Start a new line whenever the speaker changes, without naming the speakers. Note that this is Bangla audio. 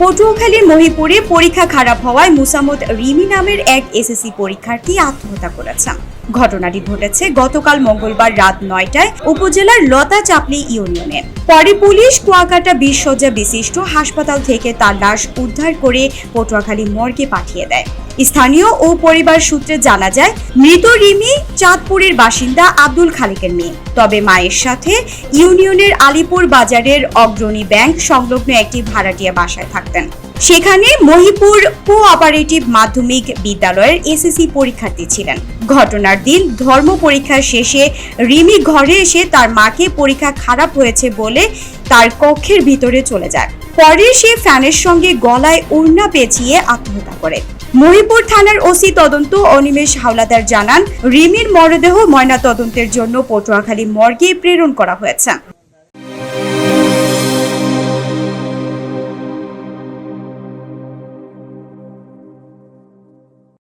পটুয়াখালীর মহিপুরে পরীক্ষা খারাপ হওয়ায় মুসামত রিমি নামের এক এসএসসি পরীক্ষার্থী আত্মহত্যা করেছেন ঘটনাটি ঘটেছে গতকাল মঙ্গলবার রাত নয়টায় উপজেলার লতা চাপলি ইউনিয়নে। পরে পুলিশ কুয়াকাটা বিশ বিশিষ্ট হাসপাতাল থেকে তার লাশ উদ্ধার করে পটুয়াখালী মর্গে পাঠিয়ে দেয়। স্থানীয় ও পরিবার সূত্রে জানা যায়, মৃত রিমি চাঁদপুরের বাসিন্দা আব্দুল খালিকের মেয়ে। তবে মায়ের সাথে ইউনিয়নের আলিপুর বাজারের অগ্রণী ব্যাংক সংলগ্ন একটি ভাড়াটিয়া বাসায় থাকতেন। সেখানে মহিপুর কোঅপারেটিভ মাধ্যমিক বিদ্যালয়ের এসএসসি পরীক্ষার্থী ছিলেন। ঘটনার দিন ধর্ম পরীক্ষা শেষে রিমি ঘরে এসে তার মাকে পরীক্ষা খারাপ হয়েছে বলে তার কক্ষের ভিতরে চলে যায়। পরে সে ফ্যানের সঙ্গে গলায় ওড়না পেঁচিয়ে আত্মহত্যা করে। মহিপুর থানার ওসি তদন্ত অনিমেষ হাওলাদার জানান, রিমির মরদেহ ময়না তদন্তের জন্য পটুয়াখালী মর্গে প্রেরণ করা হয়েছে।